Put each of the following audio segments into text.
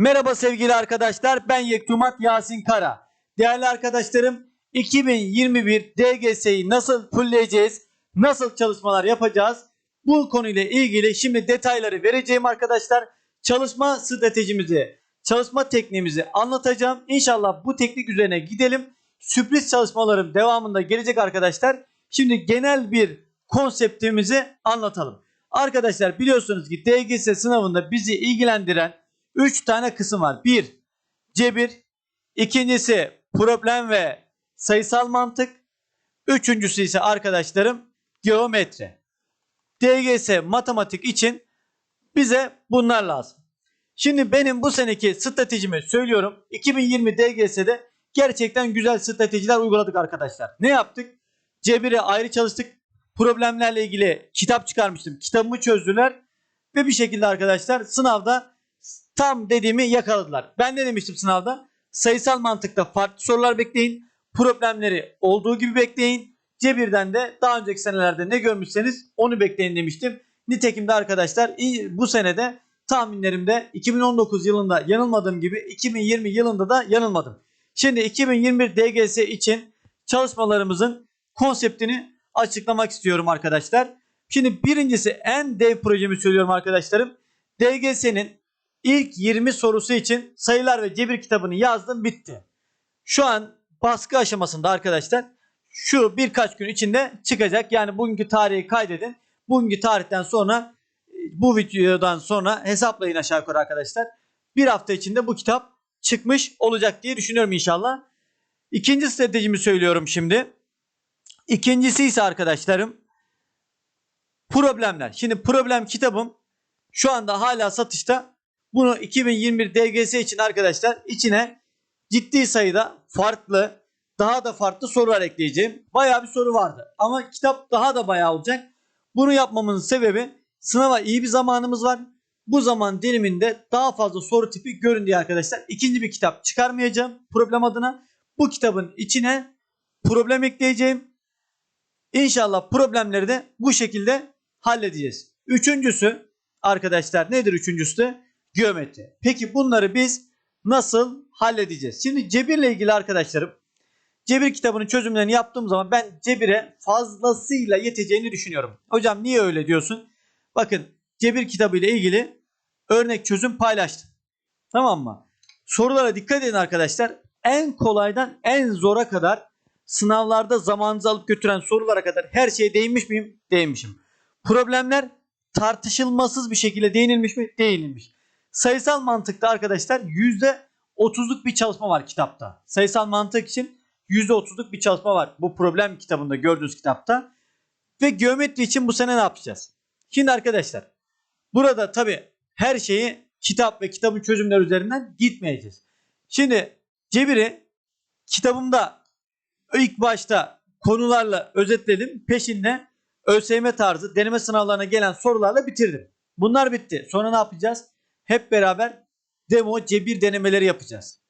Merhaba sevgili arkadaşlar. Ben Yektumat Yasin Kara. Değerli arkadaşlarım 2021 DGS'yi nasıl fullleyeceğiz? Nasıl çalışmalar yapacağız? Bu konuyla ilgili şimdi detayları vereceğim arkadaşlar. Çalışma stratejimizi, çalışma tekniğimizi anlatacağım. İnşallah bu teknik üzerine gidelim. Sürpriz çalışmalarım devamında gelecek arkadaşlar. Şimdi genel bir konseptimizi anlatalım. Arkadaşlar biliyorsunuz ki DGS sınavında bizi ilgilendiren 3 tane kısım var. 1. Cebir. ikincisi problem ve sayısal mantık. Üçüncüsü ise arkadaşlarım geometri. DGS matematik için bize bunlar lazım. Şimdi benim bu seneki stratejimi söylüyorum. 2020 DGS'de gerçekten güzel stratejiler uyguladık arkadaşlar. Ne yaptık? Cebire ayrı çalıştık. Problemlerle ilgili kitap çıkarmıştım. Kitabımı çözdüler. Ve bir şekilde arkadaşlar sınavda tam dediğimi yakaladılar. Ben ne demiştim sınavda? Sayısal mantıkta farklı sorular bekleyin. Problemleri olduğu gibi bekleyin. Cebirden de daha önceki senelerde ne görmüşseniz onu bekleyin demiştim. Nitekim de arkadaşlar bu senede tahminlerimde 2019 yılında yanılmadığım gibi 2020 yılında da yanılmadım. Şimdi 2021 DGS için çalışmalarımızın konseptini açıklamak istiyorum arkadaşlar. Şimdi birincisi en dev projemi söylüyorum arkadaşlarım. DGS'nin ilk 20 sorusu için sayılar ve cebir kitabını yazdım bitti. Şu an baskı aşamasında arkadaşlar şu birkaç gün içinde çıkacak. Yani bugünkü tarihi kaydedin. Bugünkü tarihten sonra bu videodan sonra hesaplayın aşağı yukarı arkadaşlar. Bir hafta içinde bu kitap çıkmış olacak diye düşünüyorum inşallah. İkinci stratejimi söylüyorum şimdi. İkincisi ise arkadaşlarım problemler. Şimdi problem kitabım şu anda hala satışta. Bunu 2021 DGS için arkadaşlar içine ciddi sayıda farklı daha da farklı sorular ekleyeceğim. Bayağı bir soru vardı. Ama kitap daha da bayağı olacak. Bunu yapmamızın sebebi sınava iyi bir zamanımız var. Bu zaman diliminde daha fazla soru tipi görün diye arkadaşlar. İkinci bir kitap çıkarmayacağım problem adına. Bu kitabın içine problem ekleyeceğim. İnşallah problemleri de bu şekilde halledeceğiz. Üçüncüsü arkadaşlar nedir üçüncüsü de? Geometri. Peki bunları biz nasıl halledeceğiz? Şimdi cebirle ilgili arkadaşlarım cebir kitabının çözümlerini yaptığım zaman ben cebire fazlasıyla yeteceğini düşünüyorum. Hocam niye öyle diyorsun? Bakın cebir kitabı ile ilgili örnek çözüm paylaştım. Tamam mı? Sorulara dikkat edin arkadaşlar. En kolaydan en zora kadar sınavlarda zamanınızı alıp götüren sorulara kadar her şeye değinmiş miyim? Değinmişim. Problemler tartışılmasız bir şekilde değinilmiş mi? Değinilmiş. Sayısal mantıkta arkadaşlar %30'luk bir çalışma var kitapta. Sayısal mantık için %30'luk bir çalışma var. Bu problem kitabında gördüğünüz kitapta. Ve geometri için bu sene ne yapacağız? Şimdi arkadaşlar burada tabi her şeyi kitap ve kitabın çözümleri üzerinden gitmeyeceğiz. Şimdi cebiri kitabımda ilk başta konularla özetledim. Peşinde ÖSYM tarzı deneme sınavlarına gelen sorularla bitirdim. Bunlar bitti. Sonra ne yapacağız? Hep beraber demo cebir denemeleri yapacağız.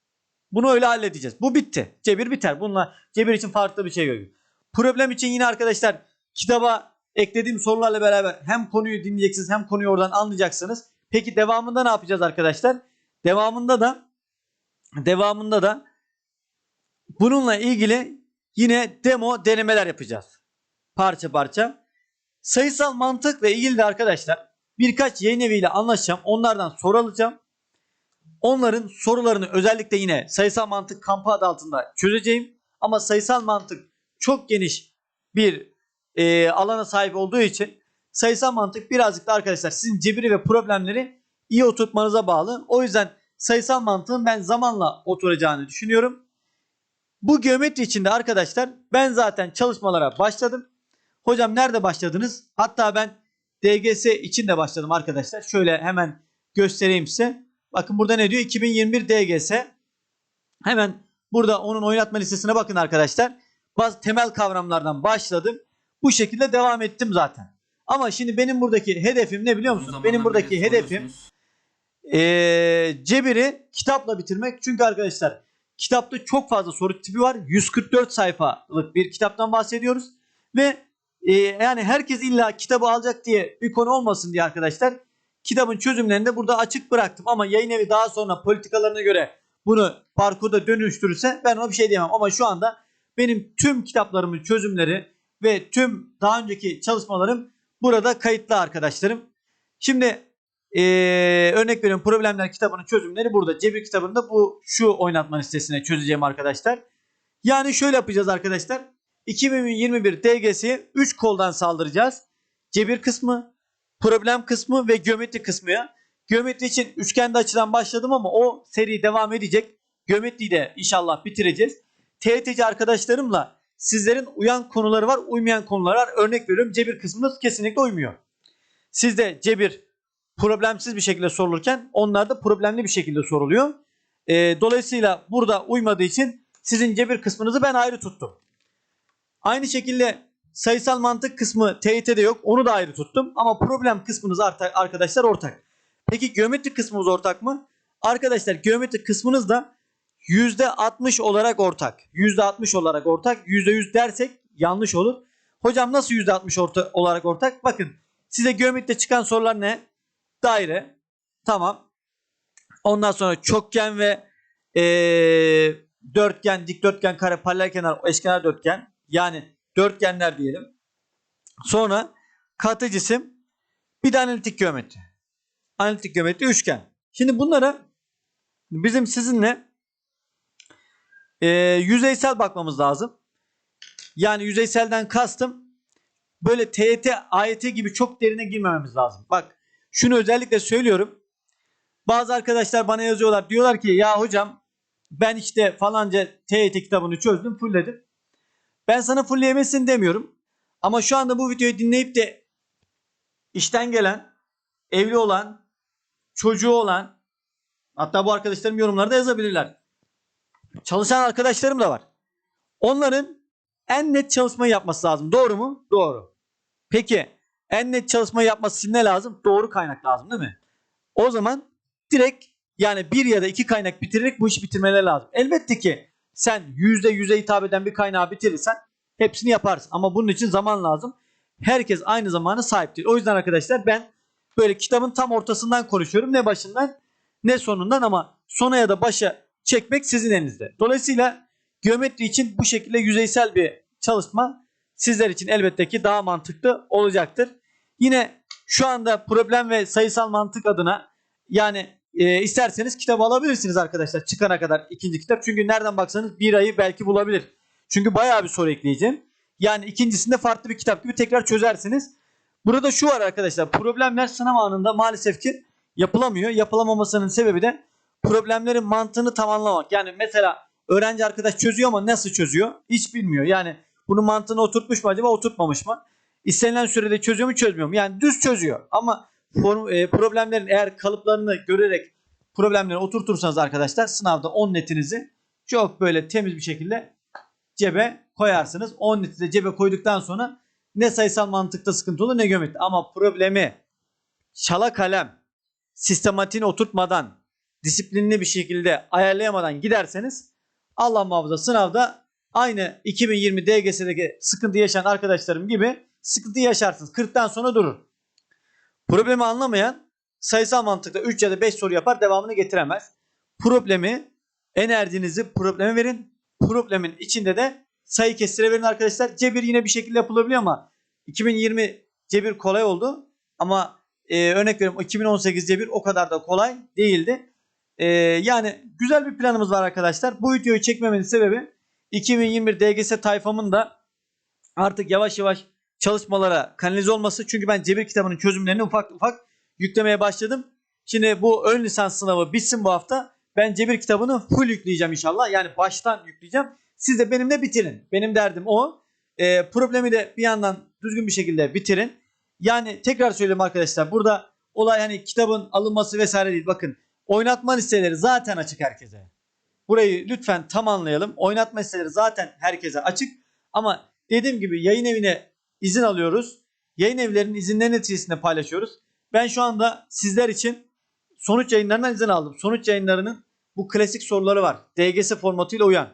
Bunu öyle halledeceğiz. Bu bitti. Cebir biter. Bununla cebir için farklı bir şey yok. Problem için yine arkadaşlar kitaba eklediğim sorularla beraber hem konuyu dinleyeceksiniz hem konuyu oradan anlayacaksınız. Peki devamında ne yapacağız arkadaşlar? Devamında da devamında da bununla ilgili yine demo denemeler yapacağız. Parça parça. Sayısal mantıkla ilgili de arkadaşlar birkaç yayın eviyle anlaşacağım. Onlardan soru alacağım. Onların sorularını özellikle yine sayısal mantık kampı adı altında çözeceğim. Ama sayısal mantık çok geniş bir e, alana sahip olduğu için sayısal mantık birazcık da arkadaşlar sizin cebiri ve problemleri iyi oturtmanıza bağlı. O yüzden sayısal mantığın ben zamanla oturacağını düşünüyorum. Bu geometri içinde arkadaşlar ben zaten çalışmalara başladım. Hocam nerede başladınız? Hatta ben DGS için de başladım arkadaşlar. Şöyle hemen göstereyim size. Bakın burada ne diyor? 2021 DGS. Hemen burada onun oynatma listesine bakın arkadaşlar. Bazı temel kavramlardan başladım. Bu şekilde devam ettim zaten. Ama şimdi benim buradaki hedefim ne biliyor musunuz? Benim buradaki hedefim eee cebiri kitapla bitirmek. Çünkü arkadaşlar kitapta çok fazla soru tipi var. 144 sayfalık bir kitaptan bahsediyoruz. Ve e, yani herkes illa kitabı alacak diye bir konu olmasın diye arkadaşlar kitabın çözümlerini de burada açık bıraktım. Ama yayın evi daha sonra politikalarına göre bunu parkurda dönüştürürse ben ona bir şey diyemem. Ama şu anda benim tüm kitaplarımın çözümleri ve tüm daha önceki çalışmalarım burada kayıtlı arkadaşlarım. Şimdi eee, örnek veriyorum problemler kitabının çözümleri burada. Cebir kitabında bu şu oynatma listesine çözeceğim arkadaşlar. Yani şöyle yapacağız arkadaşlar. 2021 DGS'ye 3 koldan saldıracağız. Cebir kısmı, problem kısmı ve geometri kısmı ya. Geometri için üçgende açıdan başladım ama o seri devam edecek. Geometriyi de inşallah bitireceğiz. TYT'ci arkadaşlarımla sizlerin uyan konuları var, uymayan konular var. Örnek veriyorum cebir kısmında kesinlikle uymuyor. Sizde cebir problemsiz bir şekilde sorulurken onlar da problemli bir şekilde soruluyor. Ee, dolayısıyla burada uymadığı için sizin cebir kısmınızı ben ayrı tuttum. Aynı şekilde sayısal mantık kısmı TYT'de yok. Onu da ayrı tuttum. Ama problem kısmınız arkadaşlar ortak. Peki geometrik kısmımız ortak mı? Arkadaşlar geometrik kısmınız da %60 olarak ortak. %60 olarak ortak. %100 dersek yanlış olur. Hocam nasıl %60 orta, olarak ortak? Bakın size geometride çıkan sorular ne? Daire. Tamam. Ondan sonra çokgen ve eee, dörtgen, dikdörtgen, kare, paralel kenar, eşkenar dörtgen. Yani dörtgenler diyelim. Sonra katı cisim bir de analitik geometri. Analitik geometri üçgen. Şimdi bunlara bizim sizinle eee, yüzeysel bakmamız lazım. Yani yüzeyselden kastım böyle TYT, AYT gibi çok derine girmememiz lazım. Bak şunu özellikle söylüyorum. Bazı arkadaşlar bana yazıyorlar. Diyorlar ki ya hocam ben işte falanca TYT kitabını çözdüm, fullledim. Ben sana fullleyemezsin demiyorum. Ama şu anda bu videoyu dinleyip de işten gelen, evli olan, çocuğu olan hatta bu arkadaşlarım yorumlarda yazabilirler. Çalışan arkadaşlarım da var. Onların en net çalışmayı yapması lazım. Doğru mu? Doğru. Peki en net çalışmayı yapması için ne lazım? Doğru kaynak lazım değil mi? O zaman direkt yani bir ya da iki kaynak bitirerek bu işi bitirmeleri lazım. Elbette ki sen yüzde yüze hitap eden bir kaynağı bitirirsen hepsini yaparsın. Ama bunun için zaman lazım. Herkes aynı zamana sahip değil. O yüzden arkadaşlar ben böyle kitabın tam ortasından konuşuyorum. Ne başından ne sonundan ama sona ya da başa çekmek sizin elinizde. Dolayısıyla geometri için bu şekilde yüzeysel bir çalışma sizler için elbette ki daha mantıklı olacaktır. Yine şu anda problem ve sayısal mantık adına yani e, isterseniz kitabı alabilirsiniz arkadaşlar çıkana kadar ikinci kitap. Çünkü nereden baksanız bir ayı belki bulabilir. Çünkü bayağı bir soru ekleyeceğim. Yani ikincisinde farklı bir kitap gibi tekrar çözersiniz. Burada şu var arkadaşlar problemler sınav anında maalesef ki yapılamıyor. Yapılamamasının sebebi de problemlerin mantığını tamamlamak. Yani mesela öğrenci arkadaş çözüyor ama nasıl çözüyor? Hiç bilmiyor. Yani bunun mantığını oturtmuş mu acaba oturtmamış mı? İstenilen sürede çözüyor mu çözmüyor mu? Yani düz çözüyor. Ama form, e, problemlerin eğer kalıplarını görerek problemleri oturtursanız arkadaşlar sınavda 10 netinizi çok böyle temiz bir şekilde cebe koyarsınız. 10 neti de cebe koyduktan sonra ne sayısal mantıkta sıkıntı olur ne geometri. Ama problemi çala kalem sistematiğini oturtmadan disiplinli bir şekilde ayarlayamadan giderseniz Allah muhafaza sınavda aynı 2020 DGS'deki sıkıntı yaşayan arkadaşlarım gibi sıkıntı yaşarsınız. 40'tan sonra durur. Problemi anlamayan sayısal mantıkta 3 ya da 5 soru yapar devamını getiremez. Problemi enerjinizi probleme verin. Problemin içinde de sayı kestire arkadaşlar. Cebir yine bir şekilde yapılabiliyor ama 2020 cebir kolay oldu. Ama e, örnek veriyorum 2018 cebir o kadar da kolay değildi. E, yani güzel bir planımız var arkadaşlar. Bu videoyu çekmemenin sebebi 2021 DGS tayfamın da artık yavaş yavaş çalışmalara kanalize olması. Çünkü ben cebir kitabının çözümlerini ufak ufak yüklemeye başladım. Şimdi bu ön lisans sınavı bitsin bu hafta. Ben cebir kitabını full yükleyeceğim inşallah. Yani baştan yükleyeceğim. Siz de benimle bitirin. Benim derdim o. Ee, problemi de bir yandan düzgün bir şekilde bitirin. Yani tekrar söyleyeyim arkadaşlar. Burada olay hani kitabın alınması vesaire değil. Bakın oynatma listeleri zaten açık herkese. Burayı lütfen tamamlayalım. Oynatma listeleri zaten herkese açık. Ama dediğim gibi yayın evine izin alıyoruz. Yayın evlerinin izinleri neticesinde paylaşıyoruz. Ben şu anda sizler için sonuç yayınlarından izin aldım. Sonuç yayınlarının bu klasik soruları var. DGS formatıyla uyan.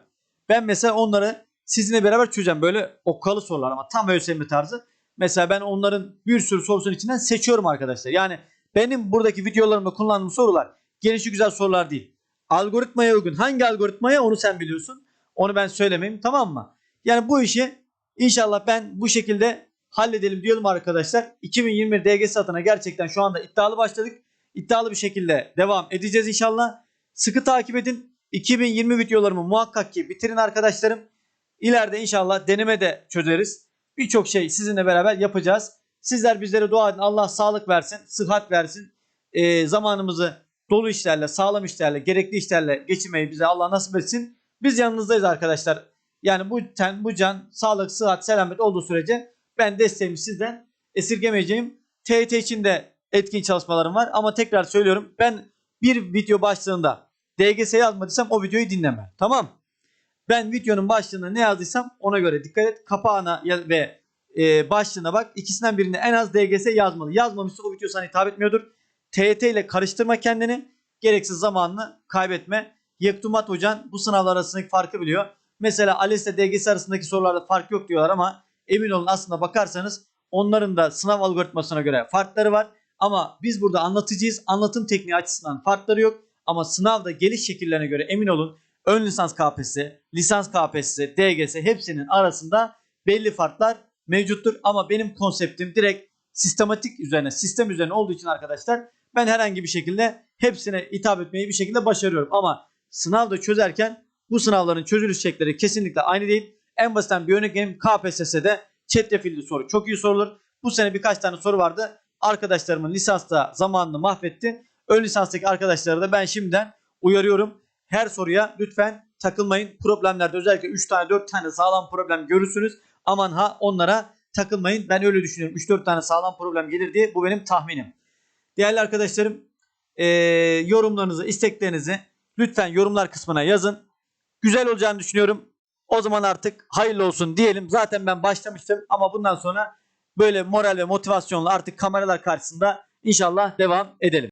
Ben mesela onları sizinle beraber çözeceğim. Böyle okkalı sorular ama tam ÖSYM tarzı. Mesela ben onların bir sürü sorusunun içinden seçiyorum arkadaşlar. Yani benim buradaki videolarımda kullandığım sorular gelişi güzel sorular değil. Algoritmaya uygun. Hangi algoritmaya onu sen biliyorsun. Onu ben söylemeyeyim tamam mı? Yani bu işi inşallah ben bu şekilde halledelim diyorum arkadaşlar. 2021 DGS adına gerçekten şu anda iddialı başladık. İddialı bir şekilde devam edeceğiz inşallah. Sıkı takip edin. 2020 videolarımı muhakkak ki bitirin arkadaşlarım. İleride inşallah deneme de çözeriz. Birçok şey sizinle beraber yapacağız. Sizler bizlere dua edin. Allah sağlık versin, sıhhat versin. Ee, zamanımızı dolu işlerle, sağlam işlerle, gerekli işlerle geçirmeyi bize Allah nasip etsin. Biz yanınızdayız arkadaşlar. Yani bu ten, bu can, sağlık, sıhhat, selamet olduğu sürece ben desteğimi sizden esirgemeyeceğim. TYT için de etkin çalışmalarım var ama tekrar söylüyorum ben bir video başlığında DGS yazmadıysam o videoyu dinleme. Tamam. Ben videonun başlığında ne yazdıysam ona göre dikkat et. Kapağına ve e, başlığına bak. İkisinden birinde en az DGS yazmalı. Yazmamışsa o video sana hitap etmiyordur. TYT ile karıştırma kendini. Gereksiz zamanını kaybetme. Yektumat Hocan bu sınavlar arasındaki farkı biliyor. Mesela ALES ile DGS arasındaki sorularda fark yok diyorlar ama emin olun aslında bakarsanız onların da sınav algoritmasına göre farkları var. Ama biz burada anlatıcıyız. Anlatım tekniği açısından farkları yok. Ama sınavda geliş şekillerine göre emin olun ön lisans KPSS, lisans KPSS, DGS hepsinin arasında belli farklar mevcuttur. Ama benim konseptim direkt sistematik üzerine, sistem üzerine olduğu için arkadaşlar ben herhangi bir şekilde hepsine hitap etmeyi bir şekilde başarıyorum. Ama sınavda çözerken bu sınavların çözülüş şekilleri kesinlikle aynı değil. En basitten bir örnek vereyim. KPSS'de çetrefilli soru çok iyi sorulur. Bu sene birkaç tane soru vardı. Arkadaşlarımın lisansta zamanını mahvetti. Ön lisanstaki arkadaşları da ben şimdiden uyarıyorum. Her soruya lütfen takılmayın. Problemlerde özellikle 3 tane 4 tane sağlam problem görürsünüz. Aman ha onlara takılmayın. Ben öyle düşünüyorum. 3-4 tane sağlam problem gelir diye bu benim tahminim. Değerli arkadaşlarım eee, yorumlarınızı, isteklerinizi lütfen yorumlar kısmına yazın. Güzel olacağını düşünüyorum. O zaman artık hayırlı olsun diyelim. Zaten ben başlamıştım ama bundan sonra böyle moral ve motivasyonla artık kameralar karşısında inşallah devam edelim.